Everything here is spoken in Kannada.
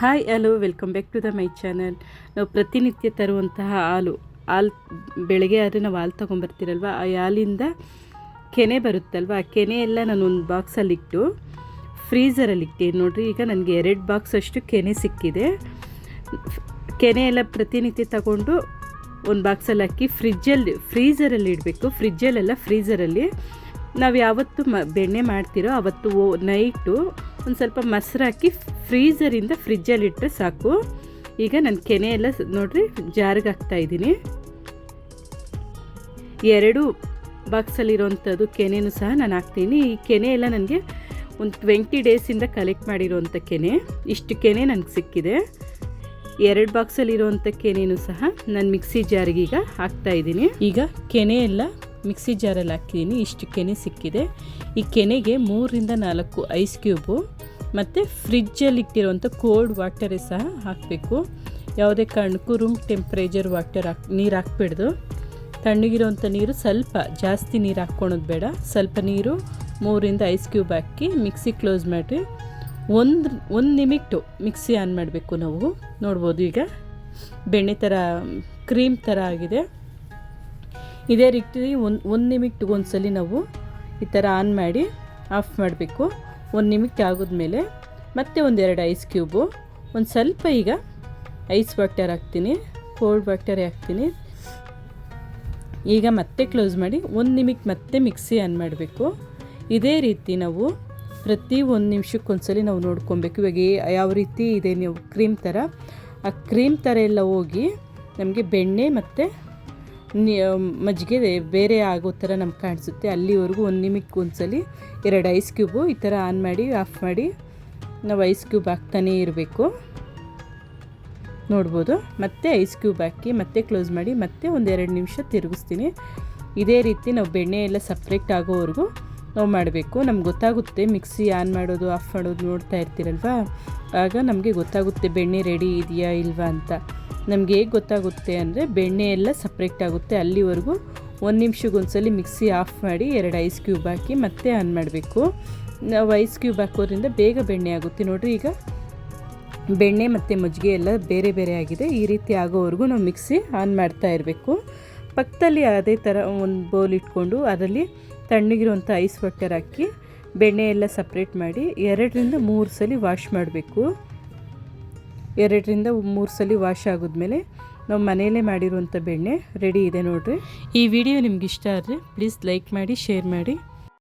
Hi hello welcome back to the my channel ನಾವು ಪ್ರತಿನಿತ್ಯ ತರುವಂತಹ ಹಾಲು. ಹಾಲು ಬೆಳಗ್ಗೆ ಆದರೆ ನಾವು ಹಾಲು ತೊಗೊಂಬರ್ತೀರಲ್ವ ಆ ಹಾಲಿಂದ ಕೆನೆ ಬರುತ್ತಲ್ವ? ಆ ಕೆನೆ ಎಲ್ಲ ನಾನು ಒಂದು ಬಾಕ್ಸಲ್ಲಿಟ್ಟು ಇಟ್ಟು ಫ್ರೀಝರಲ್ಲಿ ಇಟ್ಟೆ ನೋಡಿರಿ, ಈಗ ನನಗೆ ಎರಡು ಬಾಕ್ಸ್ ಅಷ್ಟು ಕೆನೆ ಸಿಕ್ಕಿದೆ. ಕೆನೆ ಎಲ್ಲ ಪ್ರತಿನಿತ್ಯ ತಗೊಂಡು ಒಂದು ಬಾಕ್ಸಲ್ಲಿ ಹಾಕಿ ಫ್ರಿಜ್ಜಲ್ಲಿ ಫ್ರೀಝರಲ್ಲಿ ಇಡಬೇಕು. ಫ್ರಿಜ್ಜಲ್ಲೆಲ್ಲ ಫ್ರೀಝರಲ್ಲಿ ನಾವು ಯಾವತ್ತು ಮ, ಬೆಣ್ಣೆ ಮಾಡ್ತೀರೋ ಅವತ್ತು ಓ ನೈಟು ಒಂದು ಸ್ವಲ್ಪ ಮೊಸರು ಹಾಕಿ ಫ್ರೀಝರಿಂದ ಫ್ರಿಜ್ಜಲ್ಲಿ ಇಟ್ಟರೆ ಸಾಕು. ಈಗ ನಾನು ಕೆನೆ ಎಲ್ಲ ನೋಡಿರಿ ಜಾರಿಗೆ ಹಾಕ್ತಾಯಿದ್ದೀನಿ ಎರಡು ಬಾಕ್ಸಲ್ಲಿರೋವಂಥದ್ದು ಕೆನೆನೂ ಸಹ ನಾನು ಹಾಕ್ತೀನಿ. ಈ ಕೆನೆ ಎಲ್ಲ ನನಗೆ ಒಂದು ಟ್ವೆಂಟಿ ಡೇಸಿಂದ ಕಲೆಕ್ಟ್ ಮಾಡಿರೋವಂಥ ಕೆನೆ. ಇಷ್ಟು ಕೆನೆ ನನಗೆ ಸಿಕ್ಕಿದೆ. ಎರಡು ಬಾಕ್ಸಲ್ಲಿರೋವಂಥ ಕೆನೆನೂ ಸಹ ನಾನು ಮಿಕ್ಸಿ ಜಾರಿಗೆ ಈಗ ಹಾಕ್ತಾಯಿದ್ದೀನಿ ಈಗ ಕೆನೆ ಎಲ್ಲ ಮಿಕ್ಸಿ ಜಾರಲ್ಲಿ ಹಾಕಿದ್ದೀನಿ ಇಷ್ಟು ಕೆನೆ ಸಿಕ್ಕಿದೆ. ಈ ಕೆನೆಗೆ ಮೂರರಿಂದ ನಾಲ್ಕು ಐಸ್ ಕ್ಯೂಬು ಮತ್ತು ಫ್ರಿಜ್ಜಲ್ಲಿ ಇಟ್ಟಿರುವಂಥ ಕೋಲ್ಡ್ ವಾಟರೇ ಸಹ ಹಾಕಬೇಕು. ಯಾವುದೇ ಕಾರಣಕ್ಕೂ ರೂಮ್ ಟೆಂಪ್ರೇಚರ್ ವಾಟರ್ ಹಾಕ್, ನೀರು ಹಾಕ್ಬಿಡ್ದು. ತಣ್ಣಗಿರುವಂಥ ನೀರು ಸ್ವಲ್ಪ ಜಾಸ್ತಿ ನೀರು ಹಾಕ್ಕೊಳೋದು ಬೇಡ. ಸ್ವಲ್ಪ ನೀರು ಮೂರಿಂದ ಐಸ್ ಕ್ಯೂಬ್ ಹಾಕಿ ಮಿಕ್ಸಿ ಕ್ಲೋಸ್ ಮಾಡಿ ಒಂದು ಒಂದು ನಿಮಿಟ್ಟು ಮಿಕ್ಸಿ ಆನ್ ಮಾಡಬೇಕು ನಾವು. ನೋಡ್ಬೋದು ಈಗ. ಬೆಣ್ಣೆ ಥರ, ಕ್ರೀಮ್ ಥರ ಆಗಿದೆ. ಇದೇ ರೀತಿ ಒಂದು ಒಂದು ನಿಮಿಟ್ಗೆ ಸಲ ನಾವು ಈ ಥರ ಆನ್ ಮಾಡಿ ಆಫ್ ಮಾಡಬೇಕು. ಒಂದು ನಿಮಿಟ್ ಆಗೋದ್ಮೇಲೆ ಮತ್ತೆ ಒಂದೆರಡು ಐಸ್ ಕ್ಯೂಬು ಒಂದು ಸ್ವಲ್ಪ ಈಗ ಐಸ್ ವಾಟರ್ ಹಾಕ್ತೀನಿ ಕೋಲ್ಡ್ ವಾಟರ್ ಹಾಕ್ತೀನಿ. ಈಗ ಮತ್ತೆ ಕ್ಲೋಸ್ ಮಾಡಿ ಒಂದು ನಿಮಿಟ್ ಮತ್ತೆ ಮಿಕ್ಸಿ ಆನ್ ಮಾಡಬೇಕು. ಇದೇ ರೀತಿ ನಾವು ಪ್ರತಿ ಒಂದು ನಿಮಿಷಕ್ಕೊಂದ್ಸಲಿ ನಾವು ನೋಡ್ಕೊಬೇಕು. ಇವಾಗ ಯಾವ ರೀತಿ ಇದೆ ನೀವು ಕ್ರೀಮ್ ಥರ ಆ ಕ್ರೀಮ್ ಥರ ಎಲ್ಲ ಹೋಗಿ ನಮಗೆ ಬೆಣ್ಣೆ ಮತ್ತು ಮಜ್ಜಿಗೆ ಬೇರೆ ಆಗೋ ಥರ ನಮ್ಗೆ ಕಾಣಿಸುತ್ತೆ. ಅಲ್ಲಿವರೆಗೂ ಒಂದು ನಿಮಿಷಕ್ಕೆ ಒಂದ್ಸಲಿ ಎರಡು ಐಸ್ ಕ್ಯೂಬು ಈ ಥರ ಆನ್ ಮಾಡಿ ಆಫ್ ಮಾಡಿ, ನಾವು ಐಸ್ ಕ್ಯೂಬ್ ಹಾಕ್ತಾನೇ ಇರಬೇಕು. ನೋಡ್ಬೋದು. ಮತ್ತೆ ಐಸ್ ಕ್ಯೂಬ್ ಹಾಕಿ, ಮತ್ತೆ ಕ್ಲೋಸ್ ಮಾಡಿ, ಮತ್ತೆ ಒಂದೆರಡು ನಿಮಿಷ ತಿರುಗಿಸ್ತೀನಿ. ಇದೇ ರೀತಿ ನಾವು ಬೆಣ್ಣೆ ಎಲ್ಲ ಸಪ್ರೇಟ್ ಆಗೋವರೆಗೂ ನಾವು ಮಾಡಬೇಕು. ನಮ್ಗೆ ಗೊತ್ತಾಗುತ್ತೆ ಮಿಕ್ಸಿ ಆನ್ ಮಾಡೋದು ಆಫ್ ಮಾಡೋದು ನೋಡ್ತಾ ಇರ್ತೀರಲ್ವಾ? ಆಗ ನಮಗೆ ಗೊತ್ತಾಗುತ್ತೆ ಬೆಣ್ಣೆ ರೆಡಿ ಇದೆಯಾ, ಇಲ್ವಾ ಅಂತ. ನಮಗೆ ಹೇಗೆ ಗೊತ್ತಾಗುತ್ತೆ ಅಂದರೆ ಬೆಣ್ಣೆ ಎಲ್ಲ ಸಪ್ರೇಟ್ ಆಗುತ್ತೆ. ಅಲ್ಲಿವರೆಗೂ ಒಂದು ನಿಮಿಷಗೊಂದ್ಸಲಿ ಮಿಕ್ಸಿ ಆಫ್ ಮಾಡಿ ಎರಡು ಐಸ್ ಕ್ಯೂಬ್ ಹಾಕಿ ಮತ್ತೆ ಆನ್ ಮಾಡಬೇಕು. ನಾವು ಐಸ್ ಕ್ಯೂಬ್ ಹಾಕೋದ್ರಿಂದ ಬೇಗ ಬೆಣ್ಣೆ ಆಗುತ್ತೆ. ನೋಡಿರಿ ಈಗ ಬೆಣ್ಣೆ ಮತ್ತು ಮಜ್ಜಿಗೆ ಎಲ್ಲ ಬೇರೆ ಬೇರೆ ಆಗಿದೆ. ಈ ರೀತಿ ಆಗೋವರೆಗೂ ನಾವು ಮಿಕ್ಸಿ ಆನ್ ಮಾಡ್ತಾ ಇರಬೇಕು. ಪಕ್ಕದಲ್ಲಿ ಅದೇ ಥರ ಒಂದು ಬೌಲ್ ಇಟ್ಕೊಂಡು ಅದರಲ್ಲಿ ತಣ್ಣಗಿರುವಂಥ ಐಸ್ ವಾಟರ್ ಹಾಕಿ ಬೆಣ್ಣೆ ಎಲ್ಲ ಸಪ್ರೇಟ್ ಮಾಡಿ ಎರಡರಿಂದ ಮೂರು ಸಲ ವಾಶ್ ಮಾಡಬೇಕು. ಎರಡರಿಂದ ಮೂರು ಸಲ ವಾಶ್ ಆಗಿದ್ಮೇಲೆ ನಾವು ಮನೆಯಲ್ಲೇ ಮಾಡಿರುವಂಥ ಬೆಣ್ಣೆ ರೆಡಿ ಇದೆ ನೋಡಿರಿ. ಈ ವಿಡಿಯೋ ನಿಮ್ಗೆ ಇಷ್ಟ ಆದರೆ ಪ್ಲೀಸ್ ಲೈಕ್ ಮಾಡಿ ಶೇರ್ ಮಾಡಿ.